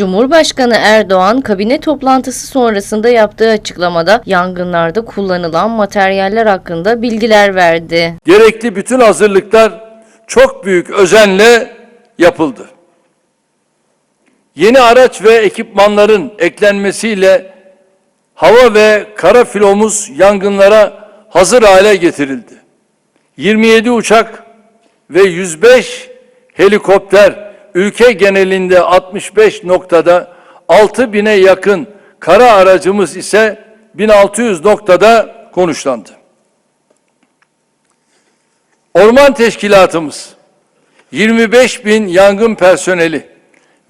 Cumhurbaşkanı Erdoğan kabine toplantısı sonrasında yaptığı açıklamada yangınlarda kullanılan materyaller hakkında bilgiler verdi. Gerekli bütün hazırlıklar çok büyük özenle yapıldı. Yeni araç ve ekipmanların eklenmesiyle hava ve kara filomuz yangınlara hazır hale getirildi. 27 uçak ve 105 helikopter ülke genelinde 65 noktada 6000'e yakın kara aracımız ise 1600 noktada konuşlandı. Orman Teşkilatımız 25 bin yangın personeli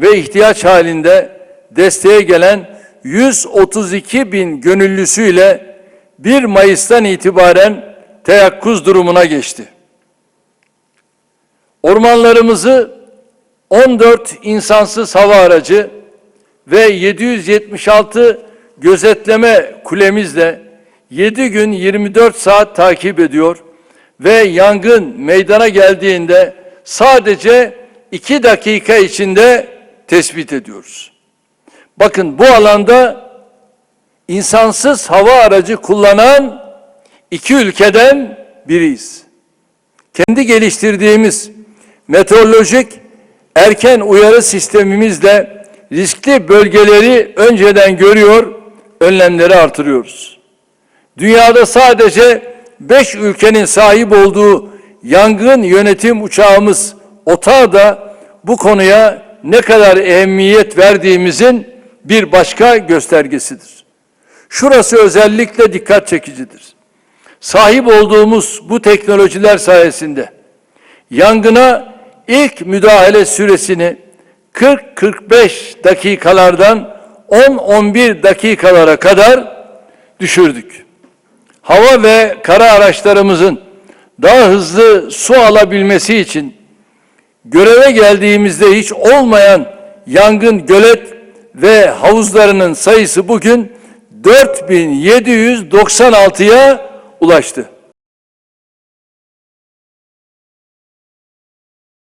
ve ihtiyaç halinde desteğe gelen 132 bin gönüllüsüyle 1 Mayıs'tan itibaren teyakkuz durumuna geçti. Ormanlarımızı 14 insansız hava aracı ve 776 gözetleme kulemizle 7 gün 24 saat takip ediyor ve yangın meydana geldiğinde sadece 2 dakika içinde tespit ediyoruz. Bakın bu alanda insansız hava aracı kullanan iki ülkeden biriyiz. Kendi geliştirdiğimiz meteorolojik erken uyarı sistemimizle riskli bölgeleri önceden görüyor, önlemleri artırıyoruz. Dünyada sadece 5 ülkenin sahip olduğu yangın yönetim uçağımız OTA da bu konuya ne kadar ehemmiyet verdiğimizin bir başka göstergesidir. Şurası özellikle dikkat çekicidir. Sahip olduğumuz bu teknolojiler sayesinde yangına ilk müdahale süresini 40-45 dakikalardan 10-11 dakikalara kadar düşürdük. Hava ve kara araçlarımızın daha hızlı su alabilmesi için göreve geldiğimizde hiç olmayan yangın gölet ve havuzlarının sayısı bugün 4796'ya ulaştı.